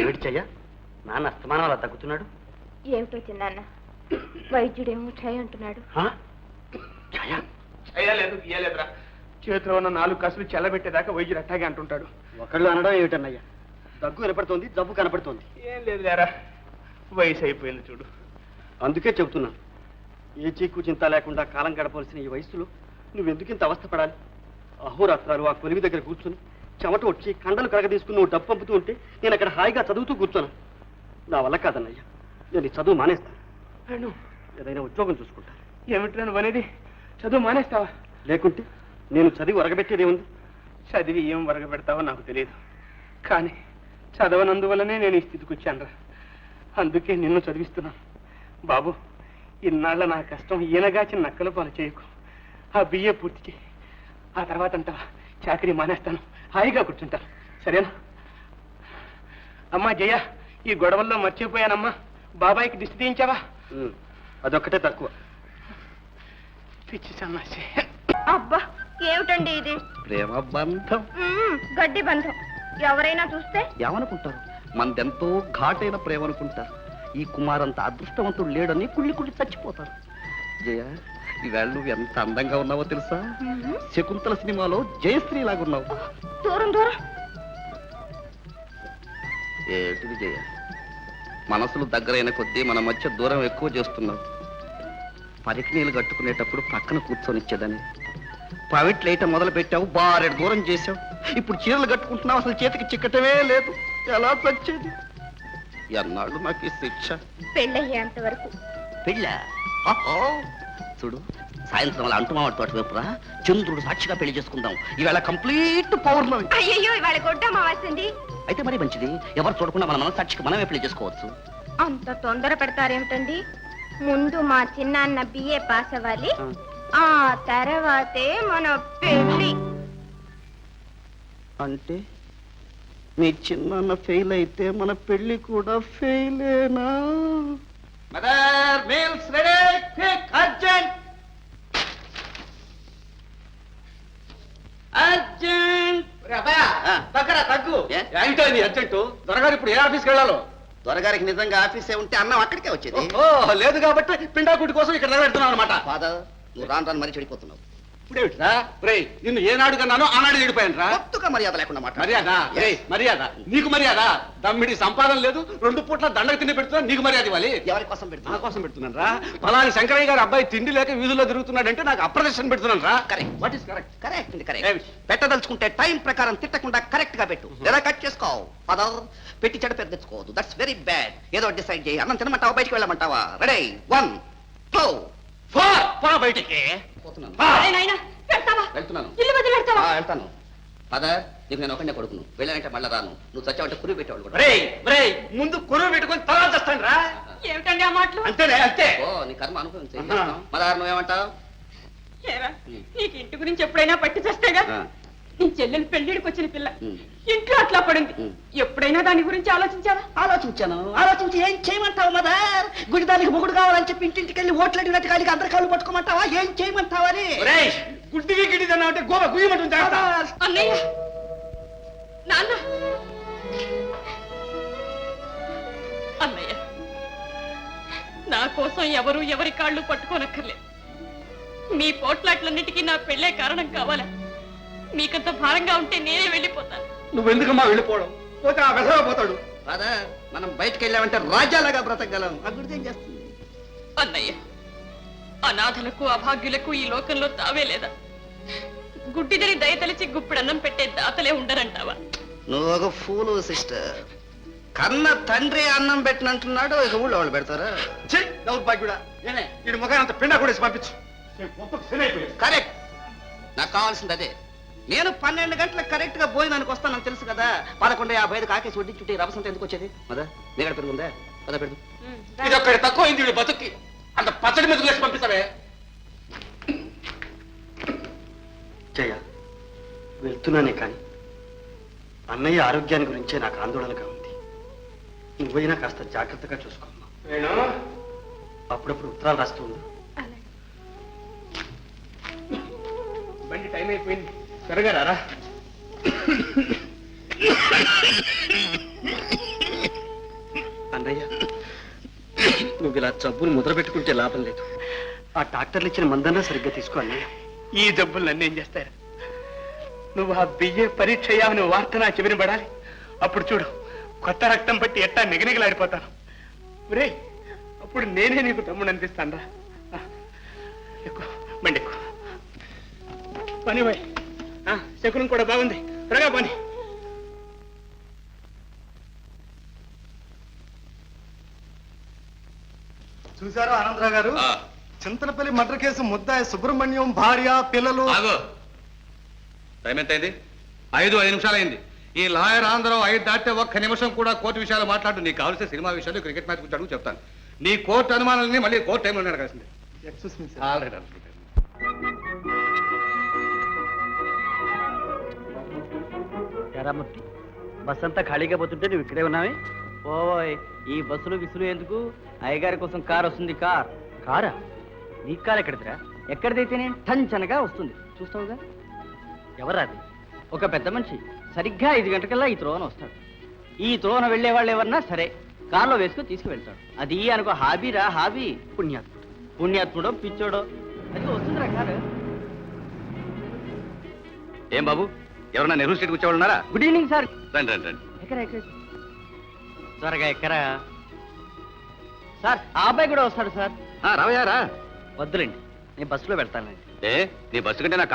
ఏమిటి చెయ్య? నాన్న అస్తమానం అలా తగ్గుతున్నాడు? ఏమిటో చిన్నాన్న వైద్యుడేమో క్షయ అంటున్నాడు. చేయలేదు చేతిలో ఉన్న నాలుగు కసులు చెల్లబెట్టేదాకా వైద్యుడు అట్టాగే అంటుంటాడు. ఒకళ్ళు అనడం ఏమిటన్నయ్యా? దగ్గు కనపడుతోంది జబ్బు కనపడుతోంది. ఏం లేదు లేరా వయసు అయిపోయింది చూడు. అందుకే చెబుతున్నాను ఏ చీకు చింత లేకుండా కాలం గడపవలసిన ఈ వయసులో నువ్వెందుకు ఇంత అవస్థపడాలి? అహోరాత్రాలు ఆ కొలివి దగ్గర కూర్చుని చెమట వచ్చి కండలు కరగదీసుకుని నువ్వు డబ్బు పంపుతూ ఉంటే నేను అక్కడ హాయిగా చదువుతూ కూర్చోను. నా వల్ల కాదన్నయ్యా నేను ఈ చదువు మానేస్తాను. వేణు ఏదైనా ఉద్యోగం చూసుకుంటాను. ఏమిటి అనేది? చదువు మానేస్తావా? లేకుంటే నేను చదివి ఒరగబెట్టేదేముంది చదివి ఏం వరగబెడతావో నాకు తెలియదు. కానీ చదవనందువల్లనే నేను ఈ స్థితికి వచ్చానురా. అందుకే నిన్ను చదివిస్తున్నాను. బాబు ఇన్నాళ్ళ నా కష్టం ఈయనగాచి నక్కల పాలు చేయకు. ఆ బిఏ పూర్తి చేయి. ఆ తర్వాత అంటావా చాకరీ మానేస్తాను. హాయిగా కూర్చుంటాను సరేనా? అమ్మా జయ ఈ గొడవల్లో మర్చిపోయానమ్మా. బాబాయికి దిష్టి తీయించావా? ఉమ్, అదొక్కటే తక్కువ. పిచ్చి సన్నాసి. అబ్బా ఏమిటండి ఇది? ప్రేమ బంధం. గడ్డి బంధం. ఎవరైనా చూస్తే? ఏమనుకుంటారు? మనదెంతో ఘాటైన ప్రేమ అనుకుంటారు ఈ కుమారంత అదృష్టవంతుడు లేడని కుళ్ళి కుళ్ళి చచ్చిపోతారు. జయ ఈవేళ నువ్వు ఎంత అందంగా ఉన్నావో తెలుసా. శకుంతల సినిమాలో జయశ్రీ లాగున్నావు. దూరం దూరం. ఏటిది జయ? మనసులు దగ్గరైన కొద్దీ మన మధ్య దూరం ఎక్కువ చేస్తున్నావు. పరికినీలు కట్టుకునేటప్పుడు పక్కన కూర్చొనిచ్చేదని ప్రైవేట్ లైట్ మొదలు పెట్టావు బారెడు దూరం చేసావు ఇప్పుడు చీరలు కట్టుకుంటున్నావు అసలు చేతికి చిక్కటమే లేదు. ఎలా చచ్చేది? ఎన్నాళ్ళు నాకు ఈ శిక్ష? పెళ్ళయ్యేంత వరకు. పెళ్ళ? చూడు సాయంత్రం అలా అంటుమావాడు తోట వైపురా చంద్రుడు సాక్షిగా పెళ్ళి చేసుకుందాం. ఈవేళ కంప్లీట్ పౌర్ణమి. అయ్యయ్యో ఇవాళ గొడ్డమ్మ వస్తుంది అయితే మరి మంచిది ఎవరు చూడకుండా మన మనసాక్షికి మనమే పెళ్ళి చేసుకోవచ్చు. అంత తొందర పెడతారేమిటండి? ముందు మా చిన్నాన్న బిఏ పాస్ అవ్వాలి. ఆ. తర్వాతే మన పెళ్ళి అంటే మీ చిన్న ఫెయిల్ అయితే మన పెళ్ళి కూడా ఫెయిలేనా mother meals ready quick urgent urgent తగ్గరా తగ్గు? ఏంటో నీ అర్జెంటు దొరగారు ఇప్పుడు ఏ ఆఫీస్కి వెళ్ళాలో? దొరగారికి నిజంగా ఆఫీసే ఉంటే అన్నం అక్కడికే వచ్చేది. ఓ లేదు కాబట్టి పిండాకుడి కోసం ఇక్కడ నిలబెడుతున్నావు అనమాట ఫాదర్ నువ్వు రాను రాను మరీ చెడిపోతున్నావు. ఇప్పుడేమిట్రా? రే నిన్ను ఏనాడు కన్నానో ఆనాడు చెడిపోయాను రా కొత్తగా మర్యాద లేకుండా మర్యాద? మాట్లాడు రే మర్యాద. నీకు మర్యాద? దమ్మిడి సంపాదన లేదు. రెండు పూట్ల దండకు తిండి పెడుతున్నా నీకు మర్యాద ఇవ్వాలి. ఎవరి కోసం నా పెడుతున్నావు కోసం పెడుతున్నాను రా పలాని శంకరయ్య గారి అబ్బాయి తిండి లేక వీధుల్లో తిరుగుతున్నాడంటే నాకు అప్రదర్శన పెడుతున్నాను రా Correct. What is correct correct అండి? కరెక్ట్ పెట్టదలుచుకుంటే టైం ప్రకారం తిట్టకుండా కరెక్ట్గా పెట్టు. లేదా కట్ చేసుకో. ఫాదర్ పెట్టి చెడ పేరు తెచ్చుకోవద్దు. దట్స్ వెరీ బ్యాడ్ ఏదో డిసైడ్ చేయి. అన్నం తినమంటావా? బయటికి వెళ్ళమంటావా? రెడీ వన్ టూ పో బయటికి. పోతున్నాను. పా. వెళ్తున్నాను. వెళ్తాను. ఫాదర్ నీకు నేను ఒకనే కొడుకును. వెళ్ళానంటే మళ్ళీ రాను. నువ్వు చచ్చావంటే కురి పెట్టేవాళ్ళు కూడా. రే రే ముందు కొనువు పెట్టుకొని తర్వాత చేస్తాను రా. ఏమిటండి ఆ మాటలు? అంతేనే అంతే. ఓ నీ కర్మ అనుభవించే. మదార్ నువ్వేమంటావు? ఏరా, నీకు ఇంటి గురించి ఎప్పుడైనా పట్టి చేస్తేగా. నీ చెల్లెలు పెళ్ళిడికి వచ్చిన పిల్ల. ఇంట్లో అట్లా పడింది. ఎప్పుడైనా దాని గురించి ఆలోచించావా? ఆలోచించాను. ఆలోచించి ఏం చేయమంటావు మదర్? గుడి దానికి మొగుడు కావాలని చెప్పి ఇంటింటికి వెళ్ళి ఓట్లు అడిగినట్టు కాలికి అందరి కాళ్ళు పట్టుకోమంటావా? ఏం చేయమంటావా అని? గిడ్డిది అన్నా అంటే గోవ గుయ్యమంటుంది. అన్నయ్య! నాన్న! అన్నయ్య! నా కోసం ఎవరు ఎవరి కాళ్ళు పట్టుకోనక్కర్లేదు. మీ పోట్లాట్లన్నిటికీ నా పెళ్ళే కారణం కావాలా? మీకంత భారంగా ఉంటే నేనే వెళ్ళిపోతాను. నువ్వెందుకమ్మా వెళ్ళిపోవడం? పోతే ఆ వెధవ పోతాడు. ఫాదర్ మనం బయటకు వెళ్ళామంటే రాజ్యాలుగా బ్రతకగలం. ఆ గుడిది ఏం చేస్తుంది? అన్నయ్య అనాథలకు అభాగ్యులకు ఈ లోకంలో తావే లేదా? గుడ్డిదని దయతలిచి గుప్పిడన్నం పెట్టే దాతలే ఉండరంటావా? నువ్వు ఒక ఫూలు సిస్టర్. కన్న తండ్రి అన్నం పెట్టినంటున్నాడు ఇక ఊళ్ళో వాళ్ళు పెడతారా? చెయ్యి దౌర్భాగ్యుడా ఏనే వీడి ముఖాన్ని అంత పిండా కూడా పంపించు. కరెక్ట్. నాకు కావాల్సింది అదే. నేను పన్నెండు గంటలకు కరెక్ట్గా భోజనానికి వస్తానని తెలుసు కదా. పదకొండు యాభై ఐదు కాకేసి వడ్డీ చుట్టి రవసంత ఎందుకు వచ్చేది? మదా నీగడ పెరుగుందా పద పెరుగు. ఇది ఒక్కటి తక్కువ అయింది వీడి బతుక్కి. అంత పచ్చడి మీద వేసి పంపిస్తావే. జయ వెళ్తున్నానే కానీ అన్నయ్య ఆరోగ్యాన్ని గురించే నాకు ఆందోళనగా ఉంది. నువ్వైనా కాస్త జాగ్రత్తగా చూసుకోమ్మా అప్పుడప్పుడు ఉత్తరాలు రాస్తూ ఉండు. బండి టైం అయిపోయింది. త్వరగా రారా. అన్నయ్య నువ్వు ఇలా జబ్బులు ముద్ర పెట్టుకుంటే లాభం లేదు. ఆ డాక్టర్లు ఇచ్చిన మందన్నా సరిగ్గా తీసుకో అన్నయ్య. ఈ జబ్బులు నన్ను ఏం చేస్తాయి? నువ్వు ఆ బియ్య పరీక్ష అయ్యావని వార్త నా చెవిని పడాలి. అప్పుడు చూడు కొత్త రక్తం పట్టి ఎట్టా నిగనిగలాడిపోతాను రే అప్పుడు నేనే నీకు తమ్ముడు అనిపిస్తాను రా ఎక్కువ బండి ఎక్కువ. పని శకునం కూడా బాగుంది. త్వరగా పని. చూసారా ఆనందరావు గారు? చింతలపల్లి మర్డర్ కేసు ముద్దాయి సుబ్రహ్మణ్యం భార్య పిల్లలు. ఆగు. టైం ఎంత అయింది ఐదు ఐదు నిమిషాలు అయింది ఈ లాయర్ ఆంధ్రరావు ఐదు దాటితే ఒక్క నిమిషం కూడా కోర్టు విషయాలు మాట్లాడు. నీకు కావాల్సిన సినిమా విషయాలు క్రికెట్ మ్యాచ్ గురించి అడుగు చెప్తాను. నీ కోర్టు అనుమానాలని మళ్ళీ కోర్టు టైంలో అడగాల్సిందే. Excuse me sir already Eramurthy bus అంతా ఖాళీగా పోతుంటే నువ్వు ఇక్కడే ఉన్నావే? ఓయ్ ఈ బస్సులు విసులు ఎందుకు? అయ్యగారి కోసం కార్ వస్తుంది కార్. కారా? నీ కారు ఎక్కడిదిరా? ఎక్కడిదైతేనే టంచనగా వస్తుంది. చూస్తావుగా? ఎవరాది ఒక పెద్ద మనిషి. సరిగ్గా ఐదు గంటకల్లా ఈ త్రోవన వస్తాడు. ఈ త్రోవన వెళ్ళే వాళ్ళు ఎవరన్నా సరే కార్లో వేసుకొని తీసుకువెళ్తాడు. అది అనుకో హాబీరా హాబీ. పుణ్యాత్ముడు. పుణ్యాత్ముడో పిచ్చోడో. అది వస్తుందిరా కారు. ఏం బాబు? ఎవరన్నా నెహ్రూ స్ట్రీట్ వచ్చేవాళ్ళు ఉన్నారా గుడ్ ఈవినింగ్ సార్ రండి రండి రండి. ఎక్కరా ఎక్కడ? త్వరగా ఎక్కరా సార్ ఆ అబ్బాయి కూడా వస్తాడు సార్. ఆ, రావయ్యా రా. వద్దులేండి. నేను బస్సులో వెళ్తానండి ఏ నీ బస్సు కంటే నా